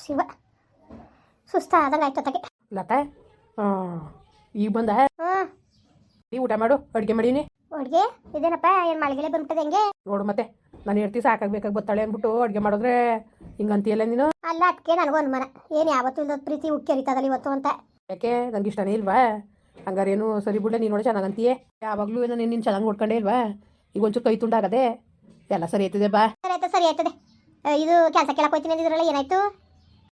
ಶಿವ. ಸುಸ್ತಾದಂಗೆ ಆಯ್ತು ತಗೆ ಲತಾ ಹಾಂ ಈಗ ಬಂದ? ಹಾಂ. ಈ ಊಟ ಮಾಡು ಅಡುಗೆ ಮಾಡೀನಿ ಅಡುಗೆ? ಇದೇನಪ್ಪ ಏನು ಮಳೆಗೆಲೆ ಬಂದ್ಬಿಟ್ಟದೆ ಹೆಂಗೆ? ನೋಡು ಮತ್ತೆ ನಾನು ಹೇಳ್ತಿ ಸಾಕಾಗ್ಬೇಕಾಗಿ ಬತ್ತಾಳೆ ಅಂದ್ಬಿಟ್ಟು ಅಡುಗೆ ಮಾಡಿದ್ರೆ ಹಿಂಗಂತೀಯಲ್ಲ ನೀನು? ಅಲ್ಲ ಅದಕ್ಕೆ ನನಗೂ ಅನುಮಾನ. ಏನು ಯಾವತ್ತೂ ಇಲ್ಲದ ಪ್ರೀತಿ ಉಕ್ಕೇರಿತದಲ್ಲ ಇವತ್ತು ಅಂತ. ಯಾಕೆ? ನನಗೆ ಇಷ್ಟನೇ ಇಲ್ವಾ? ಹಂಗಾರೇನು ಸರಿ ಬಿಡ್ಲೆ ನೀನು ನೋಡಿ ಚೆನ್ನಾಗಂತೀಯೇ ಯಾವಾಗಲೂ ನಾನು ನೀನು ಚೆನ್ನಾಗಿ ನೋಡ್ಕೊಂಡೇ ಇಲ್ವಾ? ಈಗ ಒಂಚೂರು ಕೈ ತುಂಡಾಗದೆ ಎಲ್ಲ ಸರಿ ಆಯ್ತದೆ ಬಾ. ಸರಿ ಸರಿ ಆಯ್ತದೆ. ಇದು ಕೆಲಸ ಕೇಳಕ್ಕೆ ಹೋಗ್ತೀನಿ ಅಂದಿದ್ರಲ್ಲ ಏನಾಯ್ತು?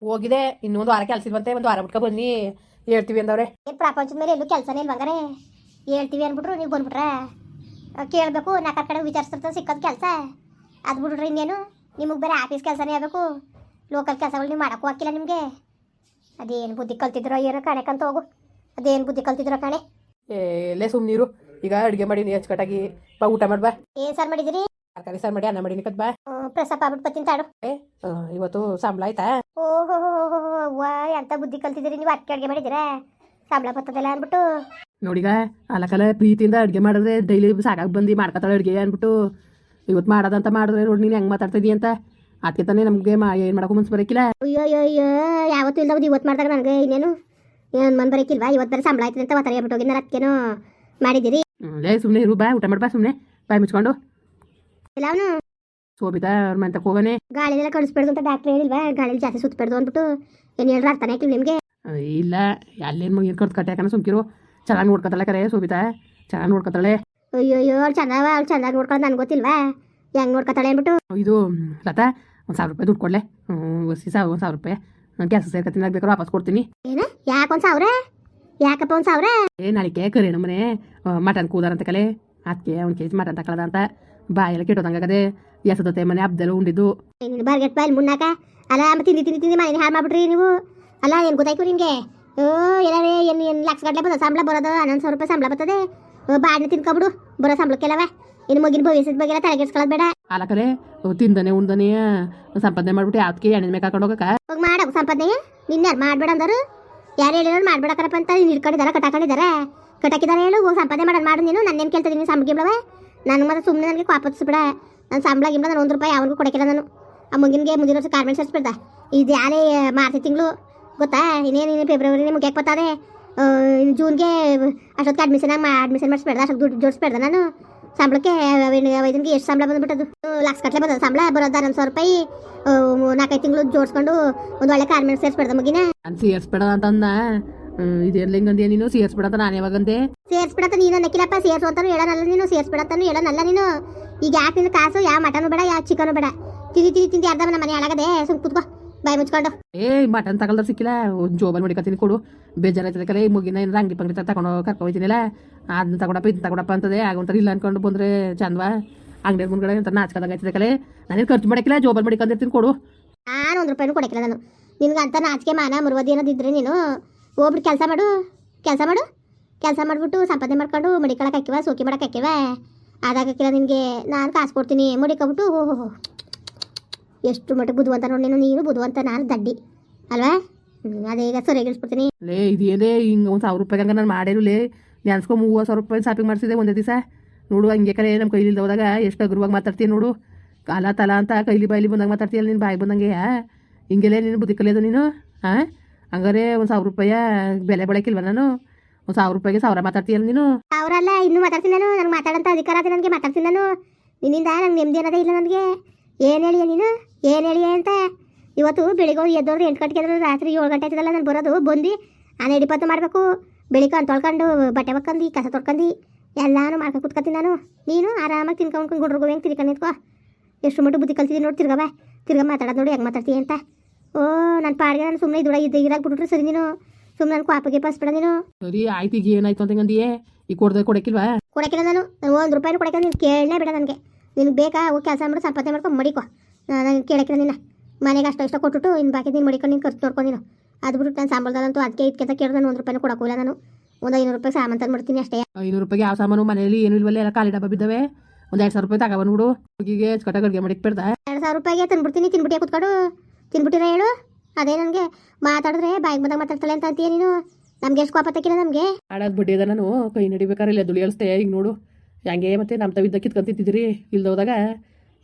ಹೋಗಿದೆ. ಇನ್ನೊಂದು ವಾರ ಕೆಲಸ ಇಲ್ವಂತೆ ಒಂದು ವಾರ ಬಿಟ್ಕೊ ಬನ್ನಿ ಹೇಳ್ತೀವಿ ಅಂದವ್ರೆ. ಏನು ಪ್ರಪಂಚದ ಮೇಲೆ ಎಲ್ಲೂ ಕೆಲಸನೇ ಇಲ್ವಂಗಾರೆ ಹೇಳ್ತೀವಿ ಅಂದ್ಬಿಟ್ರು ನೀವು ಬಂದ್ಬಿಟ್ರೆ? ಕೇಳಬೇಕು ನಾ ಕಡೆ ವಿಚಾರಿಸ್ತಿರ್ತ ಸಿಕ್ಕೋದು ಕೆಲಸ. ಅದು ಬಿಡ್ರಿ ಇನ್ನೇನು? ನಿಮಗೆ ಬೇರೆ ಆಫೀಸ್ ಕೆಲಸನೇ ಆಗಬೇಕು. ಲೋಕಲ್ ಕೆಲಸಗಳು ನೀವು ಮಾಡೋಕ್ಕೂ ಹಾಕಿಲ್ಲ ನಿಮಗೆ. ಅದೇನು ಬುದ್ಧಿ ಕಲ್ತಿದ್ರೋ ಏನೋ ಕಣಕ್ಕಂತ ಹೋಗು. ಅದೇನು ಬುದ್ಧಿ ಕಲ್ತಿದ್ರೋ ಕಣೆ. ಎಲ್ಲೇ ಸುಮ್ಮನೀರು ಈಗ ಅಡುಗೆ ಮಾಡಿ ಹೆಚ್ಚು ಕಟ್ಟಾಗಿ ಬಾ ಊಟ ಮಾಡ್ಬಾ ಏನು ಸರ್ ಮಾಡಿದಿರಿ? ತರಕಾರಿ ಸಾರು ಮಾಡಿ ಅನ್ನ ಮಾಡಿ ನಿಕತ್ ಬಾ. ಪ್ರಸಾಪ ಆಗ್ಬಿಟ್ಟು ಬತ್ತೀನಿ ತಾಡು. ಏ ಇವತ್ತು ಸಂಬಳ ಆಯ್ತಾ? ಓಹೋ ವಾ ಎಂತ ಬುದ್ಧಿ ಕಲ್ತಿದ್ದೀರಿ ನೀವು ಅಕ್ಕಿ ಅಡುಗೆ ಮಾಡಿದ್ದೀರಾ? ಸಂಬಳ ಬರ್ತದಲ್ಲ ಅಂದ್ಬಿಟ್ಟು. ನೋಡಿಗ ಅಲಕಲ ಪ್ರೀತಿಯಿಂದ ಅಡುಗೆ ಮಾಡಿದ್ರೆ ಡೈಲಿ ಸಾಕಾಗಿ ಬಂದು ಮಾಡ್ಕೊತಾಳೆ ಅಡುಗೆ ಅಂದ್ಬಿಟ್ಟು ಇವತ್ತು ಮಾಡೋದಂತ ಮಾಡಿದ್ರೆ ನೋಡಿ ನೀನು ಹೆಂಗ್ ಮಾತಾಡ್ತಿದ್ದಿ ಅಂತ. ಅದಕ್ಕೆ ತಾನೇ ನಮಗೆ ಮಾ ಏನು ಮಾಡೋಕ್ಕೂ ಮನ್ಸು ಬರೋಕ್ಕಿಲ್ಲ ಅಯ್ಯೋ ಅಯ್ಯೋ ಅಯ್ಯೋ ಯಾವತ್ತೂ ಇಲ್ದವ್ದು ಇವತ್ತು ಮಾಡಿದಾಗ ನನಗೆ ಇನ್ನೇನು? ಏನು ಮನ್ ಬರೋಕ್ಕಿಲ್ವಾ ಇವತ್ತು ಬರೀ ಸಂಬಳ ಆಯ್ತದೆ ಅಂತ ಒತ್ತರ ಹೇಳ್ಬಿಟ್ಟು ಹೋಗಿ ನಾನು ಅದಕ್ಕೇನೋ ಮಾಡಿದ್ದೀರಿ. ಲೇ ಸುಮ್ಮನೆ ಇರು ಬಾ ಊಟ ಮಾಡ್ಬಾ ಸುಮ್ಮನೆ ಬಾಯಿ ಮುಚ್ಕೊಂಡು. ಇಲ್ಲ ಅವನು ಸೋಬಿತಾ ಅವ್ರ ಮಂತಕ್ಕೆ ಹೋಗೋನೆ ಗಾಳಿಲೆಲ್ಲ ಕಳಿಸ್ಬೇಡ್ದು ಅಂತ ಡಾಕ್ಟರ್ ಹೇಳಿಲ್ವಾ? ಗಾಳಿಲಿ ಜಾಸ್ತಿ ಸುತ್ತಬೇಡ್ದು ಅಂದ್ಬಿಟ್ಟು ಏನು ಹೇಳ್ರ ಅರ್ಥನೇ ಆಯ್ತು ನಿಮಗೆ? ಇಲ್ಲ. ಅಲ್ಲೇನು ಮಗ ಕರ್ದು ಕಟ್ಟಾಕನ ಸುಮ್ಕಿರು. ಚೆನ್ನಾಗಿ ನೋಡ್ಕೊತಾಳೆ ಕರೆ ಸೋಬಿತಾ. ಚೆನ್ನಾಗಿ ನೋಡ್ಕೊತಾಳೆ. ಅಯ್ಯೋ ಅಯ್ಯೋ ಅವ್ಳು ಚಂದವ ಅವ್ಳು ಚೆನ್ನಾಗಿ ನೋಡ್ಕೊಳ್ಳೋದು ನನಗೆ ಗೊತ್ತಿಲ್ವಾ? ಹೆಂಗೆ ನೋಡ್ಕೊತಾಳೆ ಅಂದ್ಬಿಟ್ಟು? ಇದು ಲತಾ ಒಂದು ಸಾವಿರ ರೂಪಾಯಿ ದುಡ್ಡು ಕೊಡಲೆ. ಸಾವಿರ ಒಂದು ಸಾವಿರ ರೂಪಾಯಿ. ಕೆಲಸ ಸೇರ್ಕೊತೀನಿ ಬೇಕಾದ್ರೆ ವಾಪಸ್ ಕೊಡ್ತೀನಿ. ಏನು? ಯಾಕೆ ಒಂದು ಸಾವಿರ? ಯಾಕಪ್ಪ ಒಂದು ಸಾವಿರ? ಏ ನಾಳಿಕೆ ಕರೆ ನಮ್ಮನೆ ಮಟನ್ ಕೂದಾರಂತ ಕಲೆ. ಅದಕ್ಕೆ ಒಂದು ಕೆ ಜಿ ಮಟನ್ ತಗೊಳ್ಳದ ಅಂತ. ಬಾಯೆಲ್ಲ ಕೆಟ್ಟೋದಂಗಾಗದೆ ಎಸದತೆ ಮನೆ ಹಬ್ಬದೆಲ್ಲ ಉಂಡಿದ್ದು. ನೀನು ಬರ್ಗೆಟ್ ಬಾಯಲ್ಲಿ ಮುನ್ನಾಕ ಅಲ್ಲ ಮತ್ತೆ ತಿಂದು ತಿಂದು ತಿಂದು ಮನೆ ಹಾಳು ಮಾಡ್ಬಿಟ್ರಿ ನೀವು. ಅಲ್ಲ ಏನು ಗೊತ್ತಾಯ್ತು ನಿಮಗೆ ಓ ಎಲ್ಲರೇ ಏನು ಏನು ಲಕ್ಷ ಗಟ್ಟಲೆ ಬರ್ತದೆ ಸಂಬಳ ಬರೋದು? ಹನ್ನೊಂದು ಸಾವಿರ ರೂಪಾಯಿ ಸಂಬಳ ಬರ್ತದೆ. ಬಾಡಿನ ತಿನ್ಕೊಬಿಡು. ಬರೋ ಸಂಬಳಕ್ಕೆಲ್ಲವ ಇನ್ನು ಮಗಿನ ಭವಿಷ್ಯದ ಬಗ್ಗೆ ಎಲ್ಲ ತಲೆಗೆಡ್ಸ್ಕೊಳ್ಳೋದು ಬೇಡ. ಕರೆ ಕಲೆ ತಿಂದನೆ ಉಂದನೆ ಸಂಪಾದನೆ ಮಾಡ್ಬಿಟ್ಟು ಯಾವ್ದಕ್ಕೆ ಎಣ್ಣೆ ಮೇಲೆ ಹಾಕೊಂಡು ಹೋಗಕ್ಕ? ಹೋಗಿ ಸಂಪಾದನೆ. ನಿನ್ನ ಮಾಡ್ಬೇಡ ಅಂದರು? ಯಾರು ಹೇಳಿದ್ರು ಮಾಡ್ಬೇಡಕರಪ್ಪ ಅಂತ ನೀನು ಇಟ್ಕೊಂಡಿದ್ದಾರೆ ಕಟಾಕೊಂಡಿದ್ದಾರೆ ಕಟ್ಟಾಕಿದ್ದಾರೆ ಹೇಳು ಹೋಗಿ ಸಂಪಾದನೆ ಮಾಡೋದು ಮಾಡು ನೀನು. ನನ್ನೇನು ಕೇಳ್ತಿದ್ದೀನಿ ನೀನು ಸಂಬಳ ಗಿಂಬಳವ ನಾನು ಮತ್ತೆ ಸುಮ್ಮನೆ ನನಗೆ ಕಾಪತ್ಸ್ಬಿಡ ನಾನು ಸಂಬಳ ಗಿಂಬ ನಾನು ಒಂದು ರೂಪಾಯಿ ಯಾವನಿಗೂ ಕೊಡಕಿಲ್ಲ ನಾನು. ಆ ಮಗಿನಿಗೆ ಮುಂದಿನ ವರ್ಷ ಕಾರ್ಮೆಂಟ್ ಸೇರಿಸ್ಬಿಡ್ದ ಇದು ಯಾರೇ ಮಾರ್ಚ್ ತಿಂಗಳು, ಗೊತ್ತಾ? ಇನ್ನೇನು ಮುಗಿಯಕ್ಕೆ ಯಾಕೆ ಇನ್ನು ಜೂನ್ಗೆ ಅಷ್ಟೊತ್ತಿಗೆ ಅಡ್ಮಿಷನ್ ಅಡ್ಮಿಷನ್ ಮಾಡಿಸ್ಬೇಡ್ದ ಅಷ್ಟೊತ್ತು ದುಡ್ಡು ಜೋಡಿಸ್ಬೇಡ್ದ ನಾನು. ಸಂಬಳಕ್ಕೆ ವೈದ್ಯನಿಗೆ ಎಷ್ಟು ಸಂಬಳ ಬಂದುಬಿಟ್ಟದು ಲಕ್ಷ ಕಟ್ಲೆ ಬಂದದ ಸಂಬಳ, ಬರೋದು ಹನ್ನೊಂದು ಸಾವಿರ ರೂಪಾಯಿ. ನಾಲ್ಕೈದು ತಿಂಗಳು ಜೋಡಿಸ್ಕೊಂಡು ಒಂದು ಒಳ್ಳೆ ಕಾರ್ಮೆಂಟ್ ಸೇರಿಸ್ಬೇಡ್ದ ಮಗಿನ. ಸೇರಿಸ್ಬೇಡ ಅಂತಂದ. ಇದೆಲ್ಲ ಹಿಂಗಂದೆ ನೀನು? ಸೇರ್ಸ್ಬಿಡತ್ತ ನಾನು ಯಾವಾಗಂದೆ? ಸೇರ್ಸ್ಬಿಡತ್ತ ನೀನು. ನಕ್ಕಿಲಪ್ಪ ಸೇರ್ಸು ಅಂತಾನು ಹೇಳನಲ್ಲ ನೀನು. ಸೇರಿಸ್ಬಿಡತ್ತಾನು ಹೇಳನಲ್ಲ ನೀನು. ಈಗ ಯಾಕೆ ನಿನ್ನ ಕಾಸು? ಯಾವ ಮಟನು ಬೇಡ ಯಾವ ಚಿಕನು ಬೇಡ. ತಿಂದಿ ತಿಂದಿ ತಿಂದು ಅರ್ಧ ನಮ್ಮ ಮನೆ ಹಾಳಾಗದೆ ಸುಮ್ ಕುತ್ಕೋ. ಬಾಯಿ ಮುಚ್ಕೊಂಡು. ಏ ಮಟನ್ ತಗೊಳ್ದ್ರೆ ಸಿಕ್ಕಿಲ್ಲ. ಒಂದು ಜೋಬಲ್ ಮಡಿಕತ್ತೀನಿ ಕೊಡು. ಬೇಜಾರಾಯ್ತದೆ ಕಲೆ ಈ ಮುಗಿನ ಏನಾರ ಅಂಗಡಿ ಪಂಗಡಿ ತಗೊಂಡು ಕರ್ಕೊ ಹೋಯ್ತೀನಿಲ್ಲ? ಅದನ್ನ ತಗೊಡಪ್ಪ ಇದನ್ನ ತಗೊಡಪ್ಪ ಅಂತದೆ. ಆಗೊಂತಾರ ಇಲ್ಲ ಅನ್ಕೊಂಡು ಬಂದ್ರೆ ಚಂದವಾ? ಅಂಗಡಿ ಮುಂದ್ಗಡೆ ಅಂತ ನಾಚ್ಕದಂಗ ಆಯ್ತದೆ ಕಲೆ ನಾನೇನು ಖರ್ಚು ಮಾಡಕ್ಕಿಲ್ಲ ಜೋಬಲ್ ಮಡಿಕೊಂಡಿರ್ತೀನಿ ಕೊಡು. ನಾನು ಒಂದು ರೂಪಾಯಿನೂ ಕೊಡಕ್ಕಿಲ್ಲ ನಾನು. ನಿನ್ಗೆ ಅಂತ ನಾಚಿಕೆ ಮಾನ ಮುರುವದಿ ಅನ್ನೋದಿದ್ರೆ ನೀನು. ಹೋಗ್ಬಿಟ್ಟು ಕೆಲಸ ಮಾಡು ಕೆಲಸ ಮಾಡು, ಕೆಲಸ ಮಾಡಿಬಿಟ್ಟು ಸಂಪಾದನೆ ಮಾಡ್ಕೊಂಡು ಮುಡಿಕೊಳಕ್ಕೆ ಹಾಕಿವ, ಸೋಕಿ ಮಾಡಕ್ಕೆ ಹಾಕಿವ. ಅದಾಗಕ್ಕಿಲ್ಲ ನಿನಗೆ ನಾನು ಕಾಸು ಕೊಡ್ತೀನಿ ಮುಡಿಕೊಬಿಟ್ಟು ಹೋ ಹೋ. ಎಷ್ಟು ಮಟ್ಟಿಗೆ ಬುದ್ಧಿವಂತ ನೋಡಿ ನೀನು ನೀನು ಬುದ್ಧಿವಂತ, ನಾನು ದಡ್ಡಿ. ಅಲ್ವಾ? ಅದೇ ಈಗ ಸರಿಯಾಗಿಳಿಸ್ಬಿಡ್ತೀನಿ ಲೇ ಇದೇನೇ ಹಿಂಗೆ ಒಂದು ಸಾವಿರ ರೂಪಾಯಿ ಹಂಗೆ ನಾನು ಮಾಡೇನು ಲೇ. ನೆನ್ಸ್ಕೊ ಮೂವತ್ತು ಸಾವಿರ ರೂಪಾಯಿ ಶಾಪಿಂಗ್ ಮಾಡಿಸಿದೆ ಒಂದೇ ದಿವಸ. ನೋಡು, ಹಂಗೆ ಕಡೆ ನಮ್ಮ ಕೈಲಿ ಹೋದಾಗ ಎಷ್ಟು ಅಗ್ರವಾಗಿ ಮಾತಾಡ್ತೀನಿ ನೋಡು. ಕಾಲ, ತಲ ಅಂತ ಕೈಲಿ, ಬಾಯ್ಲಿ ಬಂದಾಗ ಮಾತಾಡ್ತೀಯಲ್ಲ, ನೀನು ಬಾಯಿ ಬಂದಂಗೆ ಹಿಂಗೆಲ್ಲ ನೀನು ಬುದ್ಧಿ ಕಲಿಯೋದು ನೀನು ಹಾಂ ಹಂಗಾರೆ ಒಂದು ಸಾವಿರ ರೂಪಾಯಿ ಬೆಲೆ ಬಳಕಿಲ್ವ ನಾನು ಒಂದು ಸಾವಿರ ರೂಪಾಯಿಗೆ ಸಾವಿರ ಮಾತಾಡ್ತೀಯಲ್ಲ ನೀನು? ಅವರಲ್ಲ ಇನ್ನೂ ಮಾತಾಡ್ತೀನಿ ನಾನು? ನನಗೆ ಮಾತಾಡಂತ ಅಧಿಕಾರ ಇದೆ ನನಗೆ ಮಾತಾಡ್ತೀನಿ ನಾನು? ನಿನ್ನಿಂದ ನಂಗೆ ನೆಮ್ಮದಿ ಅನ್ನೋದೇ ಇಲ್ಲ ನನಗೆ. ಏನು ಹೇಳಿಯ ನೀನು? ಏನು ಹೇಳಿಯ ಅಂತ? ಇವತ್ತು ಬೆಳಿಗ್ಗೆ ಹೋಗಿ ಎದ್ದೋದ್ರೆ ಎಂಟು ಗಂಟೆಗೆ ಎದ್ರೆ ರಾತ್ರಿ ಏಳು ಗಂಟೆ ಆಯ್ತದಲ್ಲ, ನಾನು ಬರೋದು, ಬಂದು ನಾನು ಎಡಿಪತ್ತು ಮಾಡಬೇಕು. ಬೆಳಿಗ್ಗೆ ಅಂತ ತೊಳ್ಕೊಂಡು, ಬಟ್ಟೆ ಒಕ್ಕಂದು ಕಸ ತೊಳ್ಕೊಂಡು, ಎಲ್ಲಾನು ಮಾಡ್ಕೊಂಡು ಕುತ್ಕೊತೀನಿ ನಾನು. ನೀನು ಆರಾಮಾಗಿ ತಿನ್ಕೊಂಡು ಗುಂಡ್ರಿಗೆ ಹೆಂಗೆ ತಿರ್ಕೊಂಡು ನಿಂತ್ಕೋ. ಎಷ್ಟು ಮಟ್ಟು ಬುದ್ಧಿ ಕಲ್ತಿದ್ದೀನಿ ನೋಡಿ ತಿರ್ಗವ ತಿರ್ಗ ಮಾತಾಡೋದು ನೋಡಿ ಹೆಂಗೆ ಮಾತಾಡ್ತೀಯ ಅಂತ. ಓ ನನ್ನ ಪಾಡ್ಗೆ ನಾನು ಸುಮ್ಮನೆ ದುಡ ಇದ್ದ ಇರಾಕ್ ಬಿಟ್ಬಿಟ್ರೆ ಸರಿ ನೀನು. ಸುಮ್ಮನೆ ನನ್ನ ಪಾಸ್ ಬಿಡ ನೀನು. ಸರಿ ಆಯ್ತು ಈಗ ಏನಾಯ್ತು ಅಂತ ಅಂದಿಯೇ? ಈಗ ಕೊಡ್ದೆ ಕೊಡಕ್ಕಿಲ್ವಾ? ಕೊಡಕ್ಕಿಲ್ಲ ನಾನು. ನಾನು ಒಂದು ರೂಪಾಯಿನೂ ಕೊಡಕ್ಕಿಲ್ಲ ನೀನು ಕೇಳಲೇ ಬೇಡ ನನಗೆ. ನಿನಗೆ ಬೇಕಾ ಹೋಗಿ ಕೆಲಸ ಮಾಡಿ ಸಂಪಾದನೆ ಮಾಡ್ಕೊಂಡು ಮಡಿಕೋ. ನಾನು ಕೇಳಕ್ಕಿಲ್ಲ ನಿನ್ನ. ಮನೆಗೆ ಅಷ್ಟು ಇಷ್ಟ ಕೊಟ್ಬಿಟ್ಟು ಇನ್ನು ಬಾಕಿ ನೀನು ಮಡಿಕೊಂಡು ನೀನು ಖರ್ಚು ನೋಡ್ಕೊಂಡು ನೀನು. ಅದು ಬಿಟ್ಟು ನಾನು ಸಂಬಳದಲ್ಲಂತೂ ಅದಕ್ಕೆ ಇದಕ್ಕೆ ಕೇಳಿದ್ರೆ ನಾನು ಒಂದು ರೂಪಾಯಿನೂ ಕೊಡಕ್ಕಿಲ್ಲ ನಾನು. ಒಂದು ಐನೂರು ರೂಪಾಯಿ ಸಾಮಾನು ತಂದು ಮಾಡ್ತೀನಿ ಅಷ್ಟೇ. ಐನೂರು ರೂಪಾಯಿಗೆ ಯಾವ ಸಾಮಾನು? ಮನೆಯಲ್ಲಿ ಏನು ಇಲ್ವಲ್ಲ ಎಲ್ಲ ಖಾಲಿ ಡಬ್ಬ ಬಿದ್ದಾವೆ. ಒಂದು ಎರಡು ಸಾವಿರ ರೂಪಾಯಿ ತಗೊಬಂದ್ಬಿಡು ಹುಡುಗಿಗೆ ಕಟ್ಟಾಗ ಅಡುಗೆ ಮಾಡಿಕ್ ಬಿಡ್ದ. ಎರಡು ಸಾವಿರ ರೂಪಾಯಿಗೆ ತಂದ್ಬಿಡ್ತೀನಿ ತಿನ್ಬಿಟ್ಟೆ ಕೂತ್ಕೊಂಡು. ತಿನ್ಬಿಟ್ಟಿರ ಹೇಳು? ಅದೇ ನನಗೆ ಮಾತಾಡಿದ್ರೆ ಬಾಯಿಗೆ ಬಂದಾಗ ಮಾತಾಡ್ತಾಳೆ ಅಂತ ಅಂತೀಯ ನೀನು? ನಮ್ಗೆ ಎಷ್ಟು ಕೋಪ ತಕ್ಕಿಲ್ಲ ನಮಗೆ? ಆಡೋದು ಬಡ್ಡಿ ಅದ ನಾನು. ಕೈ ನಡಿಬೇಕಾರೆ ಇಲ್ಲ ದುಳಿ ಅಳಿಸ್ತೆ. ಈಗ ನೋಡು. ಹಂಗೆ ಮತ್ತೆ ನಮ್ಮ ತವಿದ್ದ ಕಿತ್ಕೊಂಡ್ ಇಲ್ದೋದಾಗ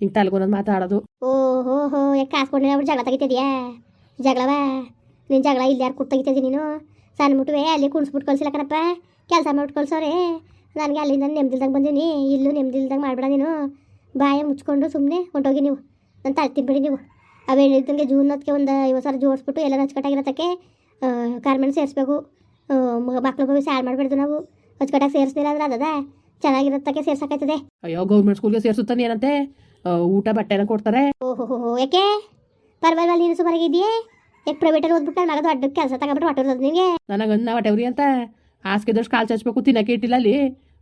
ಹಿಂಗೆ ತಲೆಗೊಂದೊಂದು ಮಾತಾಡೋದು. ಓ ಹೋ ಹೋ ಯಾಕೆ ಕಾಸು ಕೊಡ್ಲಿಲ್ಲ ಅವ್ರು ಜಗಳ ತೆಗಿತಿದ್ಯಾ? ಜಗಳವ? ನೀನು ಜಗಳ ಇಲ್ಲಿ ಯಾರು ಕುಟ್ಟಗಿತ್ತಿದ್ದಿ ನೀನು? ಸಣ್ಣ ಮುಟ್ಟುವೆ ಅಲ್ಲಿ ಕುಣಿಸ್ಬಿಟ್ಟು ಕಳ್ಸಿಲ್ಲ ಕಣಪ್ಪ. ಕೆಲಸ ಮಾಡ್ಬಿಟ್ಟು ಕಳ್ಸೋರೆ ನನಗೆ ಅಲ್ಲಿಂದ ನೆಮ್ಮದಿಲ್ದಂಗೆ ಬಂದೀನಿ. ಇಲ್ಲೂ ನೆಮ್ಮದಿಲ್ದಂಗೆ ಮಾಡ್ಬೇಡ ನೀನು. ಬಾಯ ಮುಚ್ಕೊಂಡು ಸುಮ್ಮನೆ ಹೊಂಟೋಗಿ ನೀವು. ನಾನು ತಲೆ ತಿನ್ಬಿಡಿ ನೀವು. ಅವು ಹೇಳಿದಂಗೆ ಜೂನ್ ಹೊತ್ತಿಗೆ ಒಂದು ಐವತ್ತು ಸಾವಿರ ಜೋಡಿಸ್ಬಿಟ್ಟು ಎಲ್ಲ ಅಚ್ಚುಕಟ್ಟಾಗಿರತ್ತಕ್ಕೆ ಕಾರ್ಮೆಂಟ್ ಸೇರಿಸ್ಬೇಕು. ಮಕ್ಳು ಭವಿಷ್ಯ ಸ್ಯಾಡ್ ಮಾಡಬಾರ್ದು ನಾವು. ಅಚ್ಚುಕಟ್ಟಾಗಿ ಸೇರಿಸ್ಲಿಲ್ಲ ಅಂದ್ರೆ ಅದದ? ಚೆನ್ನಾಗಿರತ್ತಕ್ಕೆ ಸೇರ್ಸಕ್ಕಾಯ್ತದೆ ಅಯ್ಯೋ ಗೌರ್ಮೆಂಟ್ ಸ್ಕೂಲ್ಗೆ ಸೇರಿಸುತ್ತಾನೆ ಏನಂತೆ? ಊಟ ಬಟ್ಟೆನ ಕೊಡ್ತಾರೆ. ಓಹೋ ಯಾಕೆ ಪರವಾಗಿಲ್ಲ ನೀನು ಸುಮಾರಾಗಿ ಇದೆಯೇ? ಯಾಕೆ ಪ್ರೈವೇಟಲ್ಲಿ ಓದ್ಬಿಟ್ಟು ನನ್ನ ಮಗದು ಅಡ್ಡ ಕೆಲಸ ತಗೊಂಡ್ಬಿಟ್ಟು ಹೊಟ್ಟೆ ನಿನಗೆ? ನನಗೆ ಅನ್ನ ಹೊಟ್ಟೆವ್ರಿ ಅಂತ. ಹಾಸಿಗೆದಷ್ಟು ಕಾಲು ಚಚ್ಬೇಕು ತಿನ್ನಕ್ಕೆ ಇಟ್ಟಿಲ್ಲ ಅಲ್ಲಿ.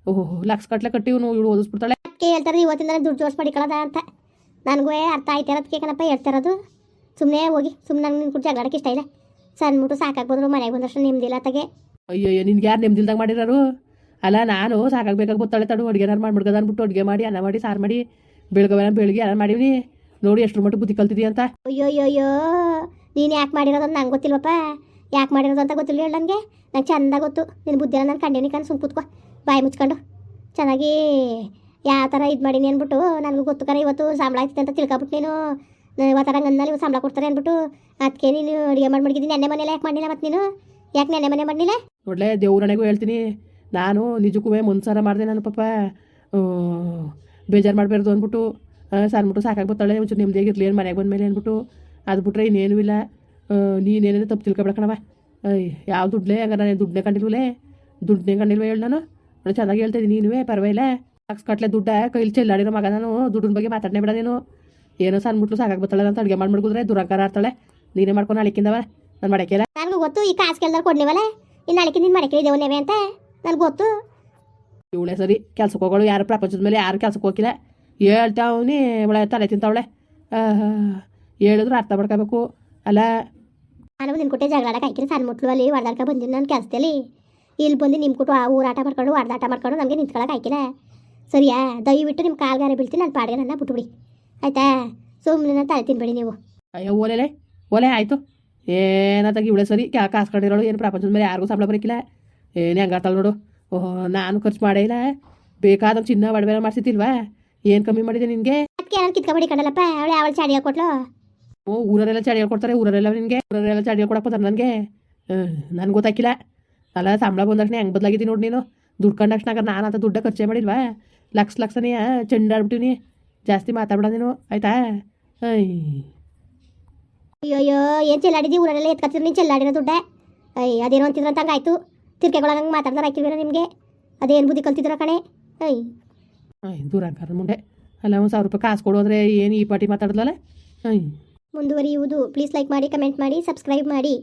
ಓಹೋ ಲಕ್ಷ ಕಟ್ಲೆ ಇವನು ಇವಳು ಓದಿಸ್ಬಿಡ್ತಾಳೆ. ಅದಕ್ಕೆ ಹೇಳ್ತಾರೆ ಇವತ್ತಿಂದ ನಾನು ದುಡ್ಡು ಜೋಡಿಸ್ ಕಳದ ಅಂತ. ನನಗೂ ಅರ್ಥ ಆಯ್ತಾ ಇರೋದಕ್ಕೆ ಕಣಪ್ಪ ಹೇಳ್ತಾ ಇರೋದು. ಸುಮ್ಮನೆ ಹೋಗಿ ಸುಮ್ಮನೆ ನಿನ್ನ ಕೂಡ ಜಗಳಕ್ಕೆ ಇಷ್ಟ ಇಲ್ಲ. ಸಣ್ಣ ಮುಟ್ಟು ಸಾಕಾಗಿ ಬಂದ್ರು ಮನೆಗೆ ಬಂದಷ್ಟು ನೆಮ್ಮದಿಲ್ಲ ತಗೆ. ಅಯ್ಯಯ್ಯೋ ನಿನ್ಗೆ ಯಾರು ನೆಮ್ಮದಿಲ್ದಂಗೆ ಮಾಡಿರೋರು? ಅಲ್ಲ ನಾನು ಸಾಕಾಗಬೇಕಾಗಿ ಗೊತ್ತಾಳೆ ತಡು ಅಡುಗೆ ಮಾಡ್ಬಿಡ್ಗದ ಅಂದ್ಬಿಟ್ಟು ಅಡುಗೆ ಮಾಡಿ ಅನ್ನ ಮಾಡಿ ಸಾರು ಮಾಡಿ ಬೆಳಗ್ಗೆ ಬೆಳಗ್ಗೆ ಅನ್ನ ಮಾಡೀವಿ ನೋಡಿ ಎಷ್ಟು ಮಟ್ಟ ಬುದ್ಧಿ ಕಲ್ತಿದ್ದಿ ಅಂತ. ಅಯ್ಯೋ ಅಯ್ಯೋ ಅಯ್ಯೋ ನೀನು ಯಾಕೆ ಮಾಡಿರೋದು ಅಂತ ನಂಗೆ ಗೊತ್ತಿಲ್ವಪ್ಪ? ಯಾಕೆ ಮಾಡಿರೋದು ಅಂತ ಗೊತ್ತಿಲ್ಲ ಹೇಳಿ ನನಗೆ ನಂಗೆ ಚಂದ ಗೊತ್ತು. ನಿನ್ನ ಬುದ್ಧಿನ ನಾನು ಕಂಡೇನಿ ಕಣ್ಣು ಸುಮ್ ಕೂತ್ಕೊ. ಬಾಯಿ ಮುಚ್ಕೊಂಡು. ಚೆನ್ನಾಗಿ ಯಾವ ಥರ ಇದು ಮಾಡೀನಿ ಅಂದ್ಬಿಟ್ಟು ನನಗೂ ಗೊತ್ತು ಕರೆ, ಇವತ್ತು ಸಂಬಳ ಆಯ್ತದೆ ಅಂತ ತಿಳ್ಕೊಬಿಟ್ಟು ನೀನು. ನಾನು ಇವತ್ತು ರಂಗಂದಲ್ಲಿ ಇವತ್ತು ಸಂಬಳ ಕೊಡ್ತಾರೆ ಅಂದ್ಬಿಟ್ಟು ಅದಕ್ಕೆ ನೀನು ಅಡುಗೆ ಮಾಡಿ ಮಡಗಿದ್ದೀನಿ. ನೆನ್ನೆ ಮನೇಲಿ ಯಾಕೆ ಮಾಡಿಲ್ಲ ಮತ್ತು ನೀನು? ಯಾಕೆ ನೆನ್ನೆ ಮನೆ ಮಾಡಲಿಲ್ಲ? ನೋಡ್ಲೆ ದೇವ್ರನೆಗೂ ಹೇಳ್ತೀನಿ. ನಾನು ನಿಜಕ್ಕೂ ಮುನ್ಸಾರ ಮಾಡಿದೆ ನಾನು ಪಾಪ. ಬೇಜಾರು ಮಾಡಬಾರ್ದು ಅಂದ್ಬಿಟ್ಟು ಸಣ್ಬಿಟ್ಟು ಸಾಕಾಗಿ ಬರ್ತಾಳೆ. ಒಂಚೂರು ನೆಮ್ಮದಿಯಾಗಿರ್ಲಿ ಏನು ಮನೆಗೆ ಬಂದಮೇಲೆ ಅಂದ್ಬಿಟ್ಟು ಅದು ಬಿಟ್ರೆ ಇನ್ನೇನೂ ಇಲ್ಲ. ನೀನು ನೀನೇನೇ ತಪ್ಪು ತಿಳ್ಕೊಬೇಡ ಕಣವ ಅಯ್ಯ ಯಾವ ದುಡ್ಡೇ ಹಂಗಾರೆ ನಾನು ದುಡ್ಡನ್ನೇ ಕಂಡಿಲ್ವಲೇ? ದುಡ್ಡನ್ನೇ ಕಂಡಿಲ್ವ ಹೇಳಿ ನಾನು. ನಾನು ಚೆನ್ನಾಗಿ ಹೇಳ್ತಾ ಇದ್ದೀನಿ ನೀನುವೇ, ಪರವಾಗಿಲ್ಲ. ಕಟ್ಲೆ ದುಡ್ಡ ಕೈಲಿ ಚೆಲ್ಲಾಡಿರೋ ಮಗ ನಾನು ದುಡ್ಡಿನ ಬಗ್ಗೆ ಮಾತಾಡನೇ ಬಿಡ ನೀನು. ಏನೋ ಸಣ್ಣ ಮುಟ್ಲು ಸಾಕಾಗ ಬರ್ತಾಳೆ ಅಂತ ಅಡುಗೆ ಮಾಡಿ ಮಡ್ಗಿದ್ರೆ ದುರಂಕಾರ ಆಡ್ತಾಳೆ. ನೀನೇ ಮಾಡ್ಕೊಂಡು ಅಳಿಕಿಂದವ ನಾನು ಮಡಕೆಲ್ಲ ನನಗೂ ಗೊತ್ತು ಈ ಕಾಸು ಕೇಳ್ದಾರ ಕೊಡ್ಲಿವಲ್ಲ? ಇನ್ನು ಅಳಿಕೆ ನೀನು ಮಾಡಕ್ಕೆ ಇದೇವನೇವೆ ಅಂತ? ನನಗೆ ಗೊತ್ತು. ಇವಳೆ ಸರಿ ಕೆಲ್ಸಕ್ಕೆ ಹೋಗೋಳು ಯಾರು ಪ್ರಪಂಚದ ಮೇಲೆ ಯಾರು ಕೆಲ್ಸಕ್ಕೆ ಹೋಗಿಲ್ಲ. ಹೇಳ್ತಾವನಿ ಇವಳೆ ತಲೆ ತಿಂತಾವಳೆ. ಹೇಳಿದ್ರು ಅರ್ಥ ಮಾಡ್ಕೋಬೇಕು. ಅಲ್ಲ? ನಾನು ನಿನ್ನ ಕೊಟ್ಟೆ ಜಗಳ ಆಡಕ್ಕೆ ಸಣ್ಣ ಮುಟ್ಲು ಅಲ್ಲಿ ಹೊಡೆದಾಡ್ಕ ಬಂದಿನಿ ನನ್ನ ಕೆಲಸದಲ್ಲಿ. ಇಲ್ಲಿ ಬಂದು ನಿಮ್ಮ ಕೊಟ್ಟು ಆ ಊರಾಟ ಮಾಡ್ಕೊಂಡು ಹೊಡೆದಾಟ ಮಾಡ್ಕೊಂಡು ನಮಗೆ ನಿಂತ್ಕೊಳಕ್ಕೆ ಹಾಕಿಲ್ಲ. ಸರಿಯಾ? ದಯವಿಟ್ಟು ನಿಮ್ಮ ಕಾಲ್ಗಾರೆ ಬೀಳ್ತೀನಿ ನಾನು ಪಾಡ್ಗೆ ನನ್ನ ಬಿಟ್ಬಿಡಿ. ಆಯ್ತಾ? ಸುಮ್ಮನೆ ನಾನು ತಲೆ ತಿನ್ಬೇಡಿ ನೀವು. ಅಯ್ಯೋ ಓಲೆಲೆ ಓಲೆ ಆಯಿತು. ಏನತ್ತಾಗಿ ಇವಳೆ ಸರಿ ಕ್ಯಾ ಕಾಸ್ಕೊಂಡಿರೋಳು ಏನು ಪ್ರಪಂಚದ ಮೇಲೆ ಯಾರಿಗೂ ಸಂಬಳ ಬರೋಕ್ಕಿಲ್ಲ ಏನು ಹೆಂಗಾತಲ್ಲ ನೋಡು. ಓಹೋ ನಾನು ಖರ್ಚು ಮಾಡೇ ಇಲ್ಲ. ಬೇಕಾದಂಗೆ ಚಿನ್ನ ಒಡವೆ ಮಾಡ್ಸಿತಿಲ್ವಾ ಏನು ಕಮ್ಮಿ ಮಾಡಿದೆ ನಿನಗೆ? ಅದಕ್ಕೆ ನಾನು ಕಿತ್ಕೊಬೇಡಿ ಕಣಲ್ಲಪ್ಪ. ಅವಳು ಯಾವ ಚಾಡಿ ಕೊಟ್ಲು. ಓ ಊರರೆಲ್ಲ ಚಾಡಿ ಹೇಳ್ಕೊಡ್ತಾರೆ ಊರರೆಲ್ಲ ನಿನಗೆ? ಊರರೆಲ್ಲ ಚಾಡಿ ಹೇಳ್ಕೊಡಕ್ಕೆ ನನಗೆ? ನನಗೆ ನನಗೆ ಗೊತ್ತಾಕಿಲ್ಲ ಅಲ್ಲ ಸಂಬಳ ಬಂದ ತಕ್ಷಣ ಹೆಂಗೆ ಬದಲಾಗಿದ್ದೀನಿ ನೋಡಿ ನೀನು. ದುಡ್ಡು ಕಂಡ ತಕ್ಷಣ ನಾನು ಅಂತ ದುಡ್ಡ ಖರ್ಚೆ ಮಾಡಿಲ್ವಾ? ಲಕ್ಷ ಲಕ್ಷನೇ ಚೆಂಡಾಡ್ಬಿಟ್ಟಿವ್ನಿ ಜಾಸ್ತಿ ಮಾತಾಡ್ಬೇಡ ನೀನು ಆಯ್ತಾ? ಅಯ್ಯ ಅಯ್ಯೋ ಏನು ಚೆಲ್ಲಾಡಿದಿ? ಊರಲ್ಲೆಲ್ಲ ಎತ್ಕತ್ತಿರ ನೀನು ಚೆಲ್ಲಾಡಿನ ದುಡ್ಡೆ? ಅಯ್ಯ ಅದೇನೋ ಅಂತಿದ್ರು ಅಂತ ಹಂಗಾಯ್ತು. ತಿರ್ಕೆಗೊಳಂಗೆ ಮಾತಾಡ್ದಾರ ಹಾಕಿಲ್ವೇನೋ ನಿಮಗೆ? ಅದೇನು ಬುದ್ಧಿ ಕಲ್ತಿದ್ರ ಕಣೆ? ಅಯ್ಯ ಅಯ್ಯ ದೂರ ಮುಂದೆ ಅಲ್ಲ ಒಂದು ಸಾವಿರ ರೂಪಾಯಿ ಕಾಸು ಕೊಡು ಅಂದರೆ ಏನು ಈ ಪಾಟಿ ಮಾತಾಡಿದ್ಲಲ್ಲ ಅಯ್ಯ ಮುಂದುವರಿಯುವುದು. ಪ್ಲೀಸ್ ಲೈಕ್ ಮಾಡಿ ಕಮೆಂಟ್ ಮಾಡಿ ಸಬ್ಸ್ಕ್ರೈಬ್ ಮಾಡಿ.